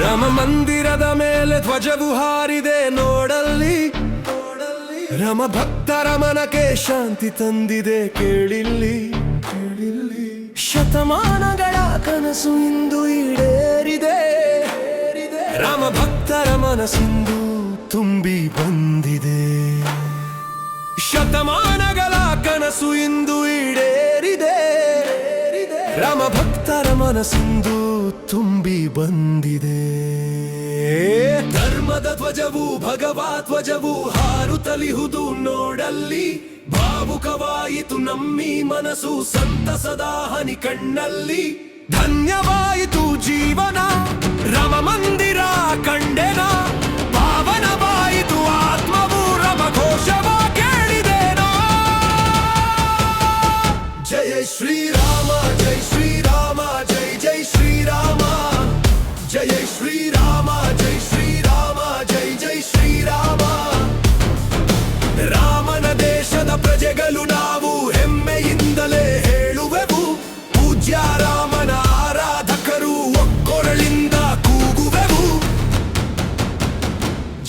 ರಾಮ ಮಂದಿರದ ಮೇಲೆ ಧ್ವಜವು ಹಾರಿದೆ ನೋಡಲ್ಲಿ. ರಮ ಭಕ್ತರ ಮನಕ್ಕೆ ಶಾಂತಿ ತಂದಿದೆ ಕೇಳಿಲ್ಲಿ. ಕೇಳಿಲ್ಲಿ ಶತಮಾನಗಳ ಕನಸು ಇಂದು ಈಡೇರಿದೆ. ರಾಮ ಭಕ್ತರ ಮನಸ್ಸಿಂದು ತುಂಬಿ ಬಂದಿದೆ. ಶತಮಾನಗಳ ಕನಸು ಇಂದು ಈಡೇರಿದೆ. ರಾಮ ಭಕ್ತರ ಮನಸ್ಸಿಂದು ತುಂಬಿ ಬಂದಿದೆ. ಧರ್ಮದ ಧ್ವಜವು, ಭಗವಾ ಧ್ವಜವು ಹಾರುತ್ತಲಿಹುದು ನೋಡಲ್ಲಿ, ಭಾವುಕವಾಯಿತು ನಮ್ಮಿ ಮನಸ್ಸು ಸಂತಸದ ಹನಿ ಕಣ್ಣಲ್ಲಿ. ಧನ್ಯವಾಯಿತು ಜೀವನ ರಮ ಮಂದಿರ ಕಂಡೆನ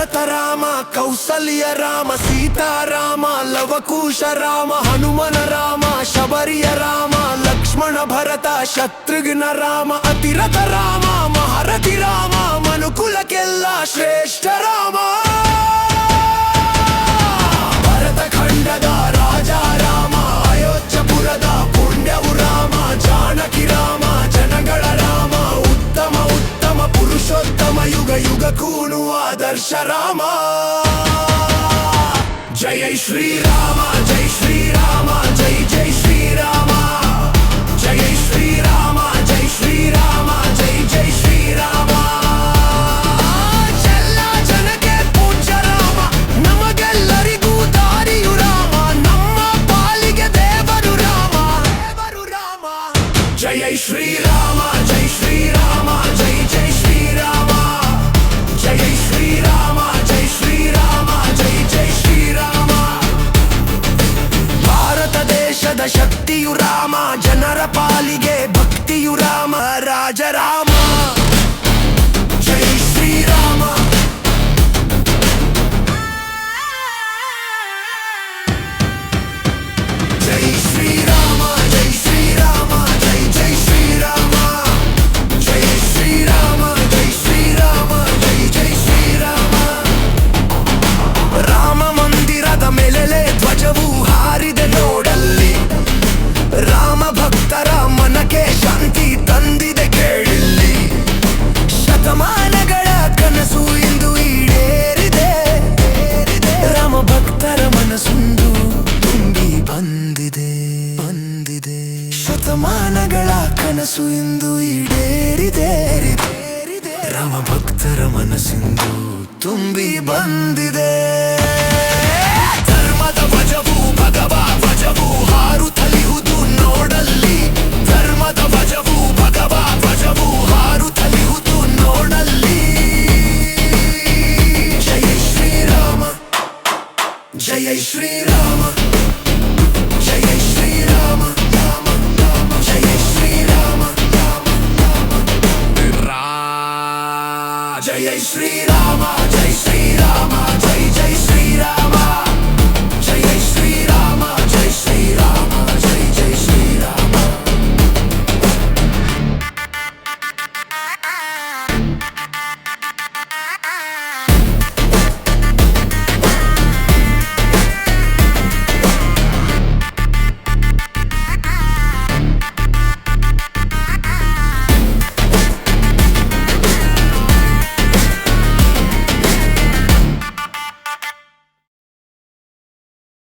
ದಶರಥ ರಾಮ ಕೌಸಲ್ಯ ರಾಮ, ಸೀತಾರಾಮ, ಲವಕುಶ ರಾಮ, ಹನುಮನ ರಾಮ, ಶಬರಿಯ ರಾಮ, ಲಕ್ಷ್ಮಣ ಭರತ, ಶತ್ರುಘ್ನ ರಾಮ, ಅತಿರಥ ರಾಮ, ಮಹಾರಥಿ ರಾಮ, ಮನುಕುಲಕ್ಕೆಲ್ಲ ಶ್ರೇಷ್ಠ ರಾಮ. ಭರತ ಖಂಡದ ಕೂಣು ಆದರ್ಶ ರಾಮ ಜಯ ಶ್ರೀರಾಮ ಜೈ ಶ್ರೀರಾಮ ಜೈ ಜೈ ಶ್ರೀರಾಮ ಜಯ ಶ್ರೀರಾಮ ಜೈ ಶ್ರೀರಾಮ ಜೈ ಜೈ ಶ್ರೀರಾಮ ಎಲ್ಲ I'm ಶತಮಾನಗಳ ಕನಸು ಇಂದು ಈಡೇರಿದೆ. ರಾಮ ಭಕ್ತರ ಮನಸ್ಸಿಂದು ತುಂಬಿ ಬಂದಿದೆ. ಧರ್ಮದ ವಜವು ಭಗವ ವಜವು ಹಾರುತ್ತಲಿಹುದು ನೋಡಲ್ಲಿ. ಧರ್ಮದ ವಜವು ಭಗವ ವಜವು ಹಾರುತ್ತಲಿಹುದು ನೋಡಲ್ಲಿ. ಜಯ ಶ್ರೀರಾಮ ಜಯ Shriram. Jai Shri Rama, Jai Shri Rama.